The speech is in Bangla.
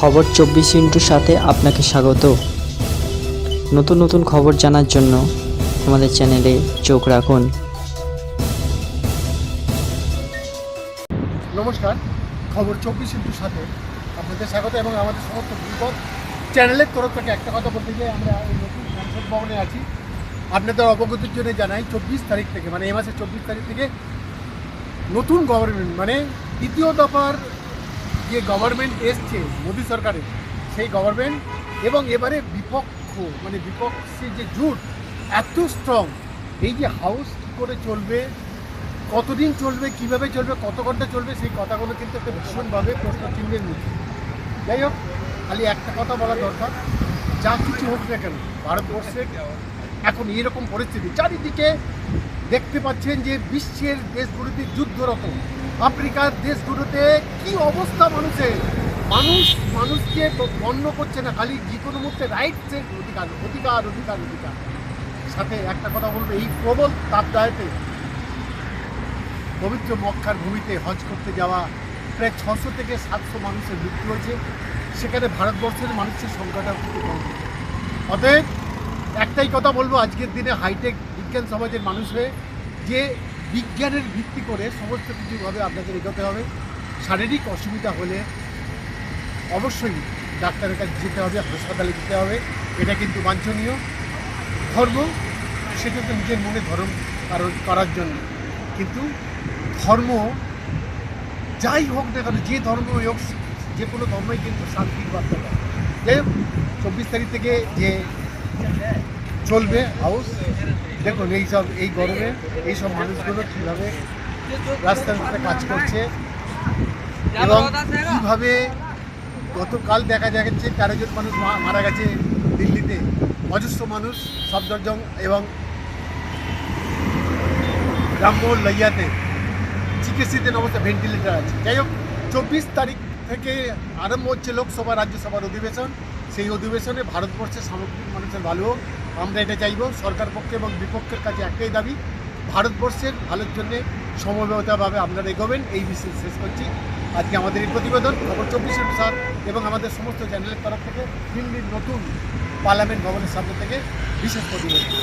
খবর চব্বিশ ইন্টুর সাথে আপনাকে স্বাগত। নতুন নতুন খবর জানার জন্য আমাদের চ্যানেলে চোখ রাখুন। নমস্কার, খবর চব্বিশ ইন্টুর সাথে আপনাদের স্বাগত এবং আমাদের সমস্ত বিপদ চ্যানেলের তরফ থেকে একটা কথা বলতে গিয়ে আমরা নতুন সংসদ ভবনে আছি। আপনাদের অবগতির জন্য জানাই, চব্বিশ তারিখ থেকে মানে এই মাসের চব্বিশ তারিখ থেকে নতুন গভর্নমেন্ট মানে দ্বিতীয় দফার যে গভর্নমেন্ট এসছে মোদী সরকারের, সেই গভর্নমেন্ট এবং এবারে বিপক্ষ মানে বিপক্ষের যে জুট এত স্ট্রং এই যে হাউস করে চলবে, কতদিন চলবে, কীভাবে চলবে, কত ঘণ্টা চলবে, সেই কথাগুলো কিন্তু একটা ভীষণভাবে চিহ্নের মুখে যাই হোক, খালি একটা কথা বলা দরকার, যা কিছু হোক না কেন, ভারতবর্ষে এখন এইরকম পরিস্থিতি, চারিদিকে দেখতে পাচ্ছেন যে বিশ্বের দেশগুলিতে যুদ্ধরত আফ্রিকার দেশগুলোতে কি অবস্থা মানুষের? মানুষ, মানুষকে বন্য করছে না, খালি যে কোনো মুহূর্তে রাইটসের অধিকার অধিকার অধিকার অধিকার। সাথে একটা কথা বলব, এই প্রবল তাপদায়তে পবিত্র মক্কার ভূমিতে হজ করতে যাওয়া প্রায় ছশো থেকে সাতশো মানুষের মৃত্যু হয়েছে। সেখানে ভারতবর্ষের মানুষের সংখ্যাটা খুব কম। অতএব একটাই কথা বলব, আজকের দিনে হাইটেক বিজ্ঞান সমাজের মানুষ হয়ে যে বিজ্ঞানের ভিত্তি করে সমস্ত কিছুভাবে আপনাদের এগোতে হবে। শারীরিক অসুবিধা হলে অবশ্যই ডাক্তারের কাছে যেতে হবে, হাসপাতালে যেতে হবে। এটা কিন্তু বাঞ্ছনীয়। ধর্ম, সেটা তো নিজের মনে ধর্ম কারণ করার জন্য। কিন্তু ধর্ম, যাই হোক না কেন, যে ধর্ম হোক, যে কোনো ধর্মই কিন্তু শান্তির বার্তা দেয়। হোক, চব্বিশ তারিখ থেকে যে চলবে হাউস দেখুন এইসব এই গরমে এই সব মানুষগুলো কীভাবে রাস্তার রাস্তায় কাজ করছে এবং কীভাবে গতকাল দেখা যাচ্ছে তেরো জন মানুষ মারা গেছে দিল্লিতে। অজস্র মানুষ সফদরজং এবং রামমোহন লাইয়াতে চিকিৎসিতের অবস্থা ভেন্টিলেটার আছে। যাই হোক, চব্বিশ তারিখ থেকে আরম্ভ হচ্ছে লোকসভা, রাজ্যসভার অধিবেশন। সেই অধিবেশনে ভারতবর্ষের সামগ্রিক মানুষের ভালো হোক। আমরা এটা চাইব সরকার পক্ষে এবং বিপক্ষের কাছে একটাই দাবি, ভারতবর্ষের ভালোর জন্য সমবেতভাবে আপনারা এগোবেন, এই বিষয়ে শেষ করছি। আজকে আমাদের এই প্রতিবেদন, খবর চব্বিশ সাত এবং আমাদের সমস্ত চ্যানেলের তরফ থেকে দিল্লির নতুন পার্লামেন্ট ভবনের সামনে থেকে বিশেষ প্রতিবেদন।